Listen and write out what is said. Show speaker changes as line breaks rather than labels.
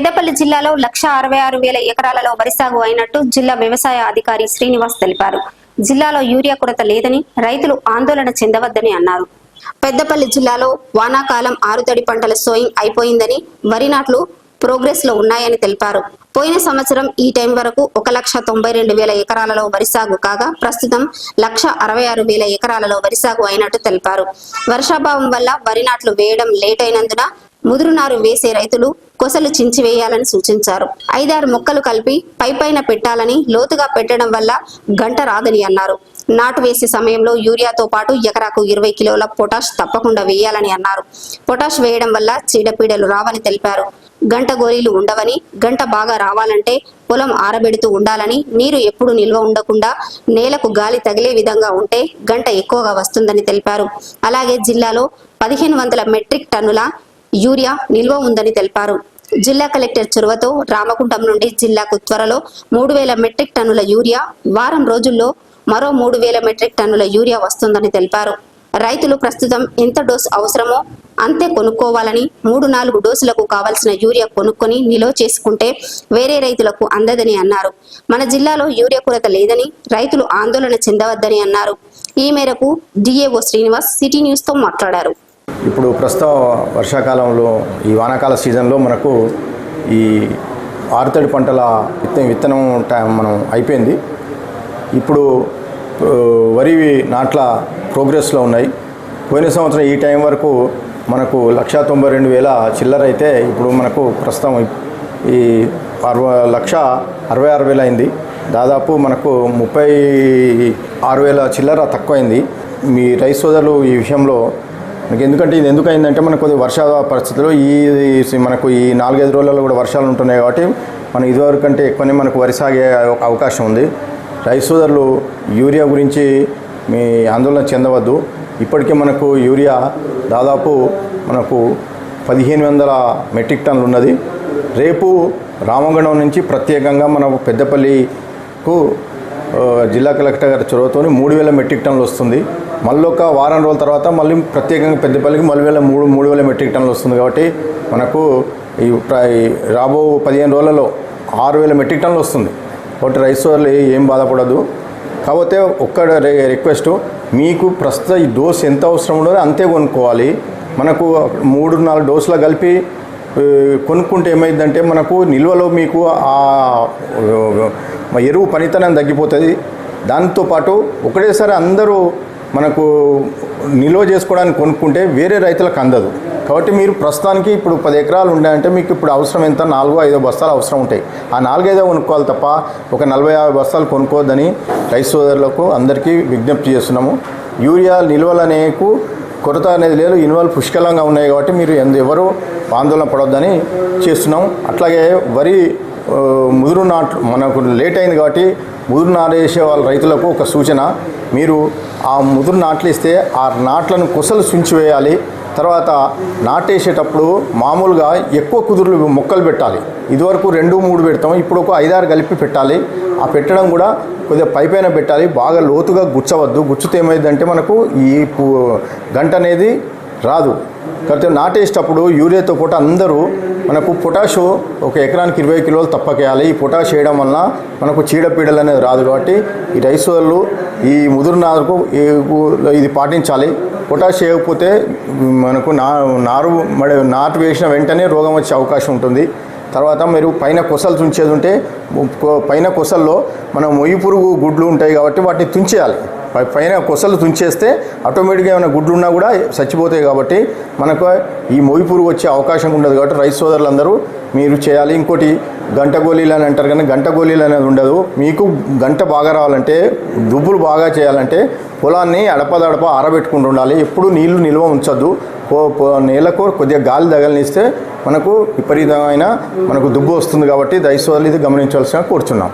పెద్దపల్లి జిల్లాలో లక్ష అరవై ఆరు వేల ఎకరాలలో వరి సాగు అయినట్టు జిల్లా వ్యవసాయ అధికారి శ్రీనివాస్ తెలిపారు. జిల్లాలో యూరియా కొరత లేదని రైతులు ఆందోళన చెందవద్దని అన్నారు. పెద్దపల్లి జిల్లాలో వానాకాలం ఆరుతడి పంటల సోయింగ్ అయిపోయిందని వరి నాట్లు ప్రోగ్రెస్లో ఉన్నాయని తెలిపారు. పోయిన సంవత్సరం ఈ టైం వరకు ఒక లక్ష తొంభై రెండు వేల ఎకరాలలో వరి సాగు కాగా ప్రస్తుతం లక్ష అరవై ఆరు వేల ఎకరాలలో వరి సాగు అయినట్టు తెలిపారు. వర్షాభావం వల్ల వరి నాట్లు వేయడం లేట్ అయినందున ముదురునారు వేసే రైతులు కొసలు చించివేయాలని సూచించారు. ఐదారు మొక్కలు కలిపి పైపైన పెట్టాలని లోతుగా పెట్టడం వల్ల గంట రాదని అన్నారు. నాటు వేసే సమయంలో యూరియాతో పాటు ఎకరాకు ఇరవై కిలోల పొటాష్ తప్పకుండా వేయాలని అన్నారు. పొటాష్ వేయడం వల్ల చీడపీడలు రావని తెలిపారు. గంట గోలీలు ఉండవని గంట బాగా రావాలంటే పొలం ఆరబెడుతూ ఉండాలని నీరు ఎప్పుడు నిల్వ ఉండకుండా నేలకు గాలి తగిలే విధంగా ఉంటే గంట ఎక్కువగా వస్తుందని తెలిపారు. అలాగే జిల్లాలో పదిహేను వందల మెట్రిక్ టన్నుల యూరియా నిల్వ ఉందని తెలిపారు. జిల్లా కలెక్టర్ చొరవతో రామకుంటం నుండి జిల్లాకు త్వరలో మూడు వేల మెట్రిక్ టన్నుల యూరియా వారం రోజుల్లో మరో మూడు వేల మెట్రిక్ టన్నుల యూరియా వస్తుందని తెలిపారు. రైతులు ప్రస్తుతం ఎంత డోస్ అవసరమో అంతే కొనుక్కోవాలని మూడు నాలుగు డోసులకు కావలసిన యూరియా కొనుక్కొని నిల్వ చేసుకుంటే వేరే రైతులకు అందదని అన్నారు. మన జిల్లాలో యూరియా కొరత లేదని రైతులు ఆందోళన చెందవద్దని అన్నారు. ఈ మేరకు డిఏఓ శ్రీనివాస్ సిటీ న్యూస్తో మాట్లాడారు.
ఇప్పుడు ప్రస్తుత వర్షాకాలంలో ఈ వానాకాల సీజన్లో మనకు ఈ ఆరుతడి పంటల విత్తనం విత్తనం టైం మనం అయిపోయింది. ఇప్పుడు వరి నాట్ల ప్రోగ్రెస్లో ఉన్నాయి. పోయిన సంవత్సరం ఈ టైం వరకు మనకు లక్ష తొంభై రెండు వేల చిల్లర అయితే ఇప్పుడు మనకు ప్రస్తుతం ఈ అరవై లక్ష అరవై ఆరు వేలు అయింది. దాదాపు మనకు ముప్పై ఆరు వేల చిల్లర తక్కువైంది. మీ రైస్ సోదరులు ఈ విషయంలో మనకి ఎందుకంటే ఇది ఎందుకు అయిందంటే మనకు కొద్దిగా వర్ష పరిస్థితుల్లో ఈ మనకు ఈ నాలుగైదు రోజులలో కూడా వర్షాలు ఉంటున్నాయి కాబట్టి మనం ఇదివరకు కంటే ఎక్కువనే మనకు వరి సాగే అవకాశం ఉంది. రైతు సోదరులు యూరియా గురించి మీ ఆందోళన చెందవద్దు. ఇప్పటికే మనకు యూరియా దాదాపు మనకు పదిహేను వందల మెట్రిక్ టన్లు ఉన్నది. రేపు రామగణం నుంచి ప్రత్యేకంగా మనకు పెద్దపల్లికు జిల్లా కలెక్టర్ గారి చొరవతో మూడు వేల మెట్రిక్ టన్నులు వస్తుంది. మళ్ళీ ఒక వారం రోజుల తర్వాత మళ్ళీ ప్రత్యేకంగా పెద్దపల్లికి మళ్ళీ వేల మూడు మూడు వేల మెట్రిక్ టన్నులు వస్తుంది కాబట్టి మనకు ఈ రాబో పదిహేను రోజులలో ఆరు వేల మెట్రిక్ టన్నులు వస్తుంది. కాబట్టి రైస్ వాళ్ళు ఏం బాధపడదు కాకపోతే ఒక్క రి- రిక్వెస్ట్ మీకు ప్రస్తుత ఈ డోస్ ఎంత అవసరం ఉండదో అంతే కొనుక్కోవాలి. మనకు మూడు నాలుగు డోసులు కలిపి కొనుక్కుంటే ఏమైందంటే మనకు నిల్వలో మీకు ఆ ఆ, ఎరువు పనితనం తగ్గిపోతుంది. దాంతోపాటు ఒకటేసారి అందరూ మనకు నిల్వ చేసుకోవడానికి కొనుక్కుంటే వేరే రైతులకు అందదు. కాబట్టి మీరు ప్రస్తుతానికి ఇప్పుడు పది ఎకరాలు ఉన్నాయంటే మీకు ఇప్పుడు అవసరం ఎంత? నాలుగో ఐదో బస్తాలు అవసరం ఉంటాయి. ఆ నాలుగైదో కొనుక్కోవాలి తప్ప ఒక నలభై యాభై బస్తాలు కొనుక్కోవద్దని రైతు సోదరులకు అందరికీ విజ్ఞప్తి చేస్తున్నాము. యూరియా నిల్వలనేకు కొరత అనేది లేదు. ఇన్వాల్వ్ పుష్కలంగా ఉన్నాయి కాబట్టి మీరు ఎందు ఎవరు ఆందోళన పడొద్దని చేస్తున్నాం అట్లాగే వరి ముదురు నాట్లు మనకు లేట్ అయింది కాబట్టి ముదురు నాటేసే వాళ్ళ రైతులకు ఒక సూచన. మీరు ఆ ముదురు నాట్లు ఇస్తే ఆ నాట్లను కుసలు సుంచి వేయాలి. తర్వాత నాటేసేటప్పుడు మామూలుగా ఎక్కువ కుదురులు మొక్కలు పెట్టాలి. ఇదివరకు రెండు మూడు పెడతాం. ఇప్పుడు ఒక ఐదారు కలిపి పెట్టాలి. ఆ పెట్టడం కూడా కొద్దిగా పైపైన పెట్టాలి. బాగా లోతుగా గుచ్చవద్దు. గుచ్చితే ఏమైందంటే మనకు ఈ గంట అనేది రాదు. కాబట్టి నాటేసేటప్పుడు యూరియాతో పాటు అందరూ మనకు పొటాషు ఒక ఎకరానికి ఇరవై కిలోలు తప్పకేయాలి. ఈ పొటాష్ వేయడం వలన మనకు చీడపీడలు అనేది రాదు కాబట్టి ఈ రైస్ వాళ్ళు ఈ ముదురు నారుకు ఇది పాటించాలి. పొటాష్ వేయకపోతే మనకు నా నారు మరి నాటు వేసిన వెంటనే రోగం వచ్చే అవకాశం ఉంటుంది. తర్వాత మీరు పైన కొసలు తుంచేది ఉంటే పైన కొసల్లో మనం మొయ్యి పురుగు గుడ్లు ఉంటాయి కాబట్టి వాటిని తుంచేయాలి. పైన కొసలు తుంచేస్తే ఆటోమేటిక్గా ఏమైనా గుడ్లు ఉన్నా కూడా చచ్చిపోతాయి కాబట్టి మనకు ఈ మొయ్యి పురుగు వచ్చే అవకాశం ఉండదు కాబట్టి రైతు సోదరులందరూ మీరు చేయాలి. ఇంకోటి గంట గోళీలు అని అంటారు కానీ గంట గోళీలు అనేది ఉండదు. మీకు గంట బాగా రావాలంటే దుబ్బులు బాగా చేయాలంటే పొలాన్ని అడపదడప ఆరబెట్టుకుంటూ ఉండాలి. ఎప్పుడు నీళ్ళు నిల్వ ఉంచద్దు. నేలకు కొద్దిగా గాలి తగలనిస్తే మనకు విపరీతమైన మనకు దుబ్బు వస్తుంది కాబట్టి రైతు సోదరులు ఇది గమనించవలసిన కోరుచున్నాం.